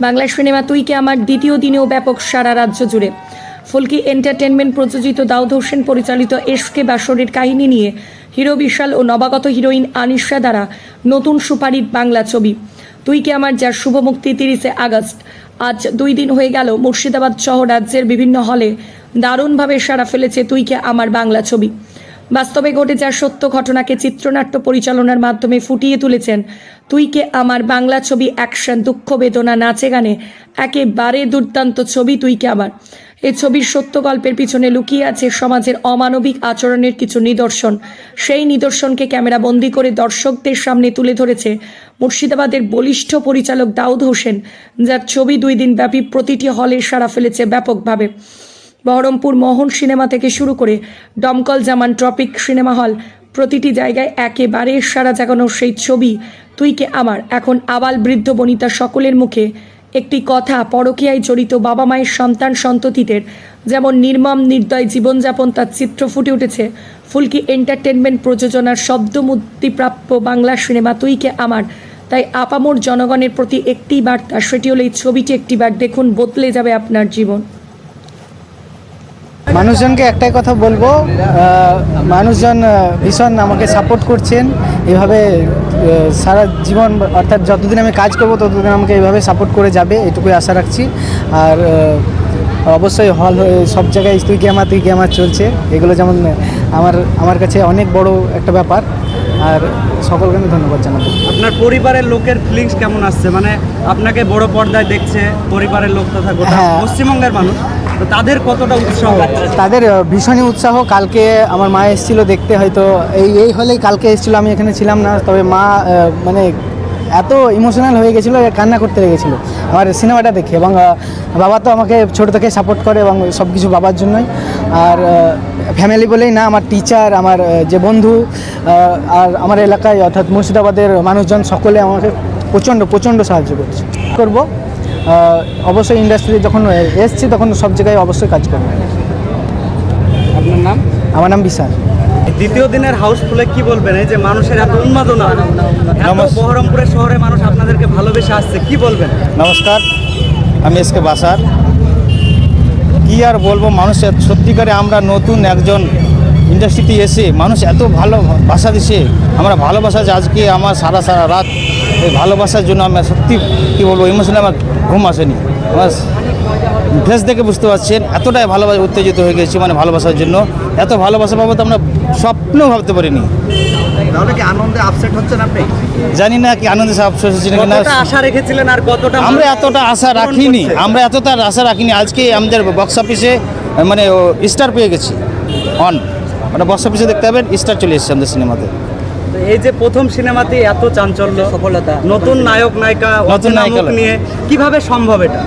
Bangla cinema তুই তুইকে আমার দ্বিতীয় দিনেও ব্যাপক সারা রাজ্য জুড়ে। ফুলকি এন্টারটেনমেন্ট প্রযোজিত দাউদ হোসেন পরিচালিত এসকে বাসরের কাহিনী নিয়ে হিরো বিশাল ও নবাগত হিরোইন আনিশা দ্বারা নতুন সুপারির বাংলা ছবি। তুই কি আমার যার শুভ মুক্তি তিরিশে আগস্ট। আজ দুই দিন হয়ে গেল মুর্শিদাবাদ সহ রাজ্যের বিভিন্ন হলে দারুণভাবে সাড়া ফেলেছে তুই কে আমার বাংলা ছবি। বাস্তবে ঘটে যাওয়া সত্য ঘটনাকে চিত্রনাট্য পরিচালনার মাধ্যমে ফুটিয়ে তুলেছেন তুই কে আমার বাংলা ছবি অ্যাকশন, দুঃখ, বেদনা, নাচে গানে। একেবারে দুর্দান্ত ছবি তুই কে আমার। এ ছবির সত্য গল্পের পিছনে লুকিয়ে আছে সমাজের অমানবিক আচরণের কিছু নিদর্শন। সেই নিদর্শনকে ক্যামেরা বন্দি করে দর্শকদের সামনে তুলে ধরেছে মুর্শিদাবাদের বলিষ্ঠ পরিচালক দাউদ হোসেন, যার ছবি দুই দিন ব্যাপী প্রতিটি হলে সাড়া ফেলেছে ব্যাপকভাবে। বহরমপুর মোহন সিনেমা থেকে শুরু করে দমকল জামান ট্রপিক সিনেমা হল, প্রতিটি জায়গায় একেবারে সারা জাগানো সেই ছবি, তুই কে আমার? এখন আবাল বৃদ্ধ বনিতা সকলের মুখে একটি কথা পরকীয়ায় জড়িত বাবা মায়ের সন্তান সন্ততিদের, যেমন নির্মম নির্দয় জীবনযাপন তার চিত্র ফুটে উঠেছে। ফুলকি এন্টারটেনমেন্ট প্রযোজনার শব্দ মুক্তিপ্রাপ্য বাংলা সিনেমা তুই কে আমার? তাই আপামোর জনগণের প্রতি একটি বার্তা, সেটি হলো এই ছবিটি একটিবার দেখুন, বদলে যাবে আপনার জীবন। মানুষজনকে একটাই কথা বলব মানুষজন ভীষণ আমাকে সাপোর্ট করছেন। এভাবে সারা জীবন অর্থাৎ যতদিন আমি কাজ করব ততদিন আমাকে এইভাবে সাপোর্ট করে যাবে এটুকুই আশা রাখছি। আর অবশ্যই হল সব জায়গায় তুই কি আমার তুই আমার চলছে। এগুলো যেমন আমার আমার কাছে অনেক বড় একটা ব্যাপার। আর সকলকে আমি ধন্যবাদ জানাব। আপনার পরিবারের লোকের ফিলিংস কেমন আসছে? মানে আপনাকে বড় পর্দায় দেখছে পরিবারের লোক তথা গোটা হ্যাঁ। পশ্চিমবঙ্গের মানুষ। তাদের কতটা উৎসাহ? তাদের ভীষণই উৎসাহ। কালকে আমার মা এসেছিল দেখতে হয়তো। এই এই হলেই কালকে এসেছিল, আমি এখানে ছিলাম না। তবে মা মানে এত ইমোশনাল হয়ে গেছিল কান্না করতে লেগেছিলো। আমার সিনেমাটা দেখে এবং বাবা তো আমাকে ছোটো থেকে সাপোর্ট করে এবং সব কিছু বাবার জন্যই। আর ফ্যামিলি বলেই না, আমার টিচার আমার যে বন্ধু আর আমার এলাকায় অর্থাৎ মুর্শিদাবাদের মানুষজন সকলে আমাকে প্রচণ্ড প্রচণ্ড সাহায্য করছে। করব। অবশ্যই ইন্ডাস্ট্রিতে যখন এসছি তখন সব জায়গায় অবশ্যই কাজ করব। আপনার নাম? আমার নাম বিশাল। দ্বিতীয় দিনের হাউসফুলে কি বলবেন? এই যে মানুষের এত উন্মাদনা এত বহরমপুরের শহরে মানুষ আপনাদেরকে ভালোবেসে আসছে কি বলবেন? নমস্কার আমি এসকে বাসার। কি আর বলব মানুষের সত্যিকারে আমরা নতুন একজন ইন্ডাস্ট্রিতে এসে মানুষ এত ভালো ভাষা দিছে আমরা ভালোবাসা যে আজকে আমার সারা সারা রাত এই ভালোবাসার জন্য আমি সত্যি কী বলব ইমোশনে আমার ঘুম আসেনি। আমার ফেস দেখে বুঝতে পারছেন এতটাই ভালোবাসা উত্তেজিত হয়ে গেছি মানে ভালোবাসার জন্য। এত ভালোবাসা পাবো তো আমরা স্বপ্নেও ভাবতে পারিনি। আপসেট জানি না কি আনন্দে হচ্ছে নাকি না। আশা রেখেছিলেন আর কতটা আমরা এতটা আশা রাখিনি আমরা এতটা আশা রাখিনি। আজকে আমাদের বক্স অফিসে মানে স্টার পেয়ে গেছি। অন মানে বক্স অফিসে দেখতে পাবেন স্টার চলে এসেছে আমাদের সিনেমাতে এই যে প্রথম সিনেমাতে এত চাঞ্চল্য সফলতা। নতুন নায়ক নায়িকা নতুন নায়িকা নিয়ে কীভাবে সম্ভব এটা?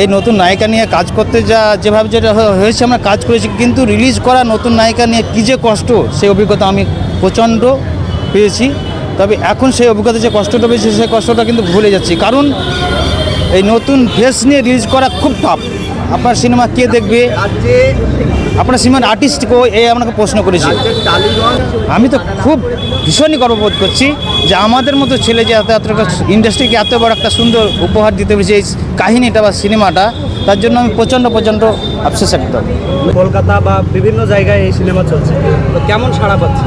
এই নতুন নায়িকা নিয়ে কাজ করতে যা যেভাবে যেটা হয়েছে আমরা কাজ করেছি কিন্তু রিলিজ করা নতুন নায়িকা নিয়ে কী যে কষ্ট সেই অভিজ্ঞতা আমি প্রচণ্ড পেয়েছি। তবে এখন সেই অভিজ্ঞতা যে কষ্টটা পেয়েছি সেই কষ্টটা কিন্তু ভুলে যাচ্ছি। কারণ এই নতুন ফেস নিয়ে রিলিজ করা খুব টাফ আপনার সিনেমা কে দেখবে? আপনার সিনেমার আর্টিস্টকেও এই আপনাকে প্রশ্ন করেছি। আমি তো খুব ভীষণই গর্ববোধ করছি যে আমাদের মতো ছেলে যে এত এত ইন্ডাস্ট্রিকে এত বড় একটা সুন্দর উপহার দিতে পেরেছে এই কাহিনীটা বা সিনেমাটা তার জন্য আমি প্রচণ্ড প্রচণ্ড আফসোস একদম। কলকাতা বা বিভিন্ন জায়গায় এই সিনেমা চলছে। তো কেমন সাড়া পাচ্ছে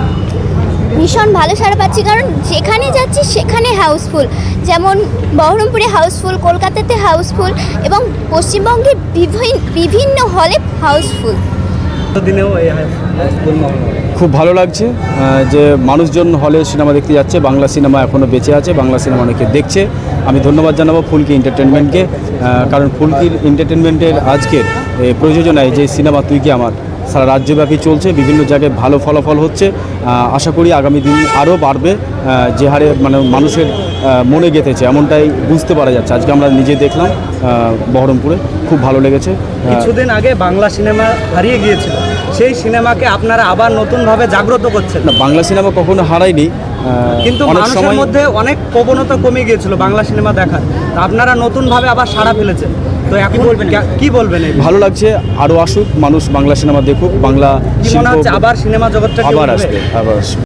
ভীষণ ভালো সাড়া পাচ্ছি কারণ যেখানে যাচ্ছি সেখানে হাউসফুল। যেমন বহরমপুরে হাউসফুল কলকাতাতে হাউসফুল এবং পশ্চিমবঙ্গের বিভিন্ন বিভিন্ন হলে হাউসফুল দিনেও এই হাউসফুল মহল খুব ভালো লাগছে যে মানুষজন হলে সিনেমা দেখতে যাচ্ছে, বাংলা সিনেমা এখনও বেঁচে আছে, বাংলা সিনেমা অনেকে দেখছে। আমি ধন্যবাদ জানাব ফুলকি এন্টারটেনমেন্টকে কারণ ফুলকির এন্টারটেনমেন্টের আজকের প্রযোজনায় যে সিনেমা তুই কি আমার? সারা রাজ্যব্যাপী চলছে বিভিন্ন জায়গায় ভালো ফলাফল হচ্ছে। আশা করি আগামী দিন আরও বাড়বে যে হারে মানে মানুষের মনে গেঁথেছে এমনটাই বুঝতে পারা যাচ্ছে। আজকে আমরা নিজে দেখলাম বহরমপুরে খুব ভালো লেগেছে। কিছুদিন আগে বাংলা সিনেমা হারিয়ে গিয়েছিল সেই সিনেমাকে আপনারা আবার নতুনভাবে জাগ্রত করছেন। না, বাংলা সিনেমা কখনো হারায়নি কিন্তু অনেক মানুষের মধ্যে অনেক প্রবণতা কমে গিয়েছিল বাংলা সিনেমা দেখার। আপনারা নতুনভাবে আবার সাড়া ফেলেছেন। তো এখন বলবেন কি বলবেন ভালো লাগছে আরও আসুক মানুষ বাংলা সিনেমা দেখুক বাংলা আবার সিনেমা জগৎটা আবার আসবে আবার আসবে।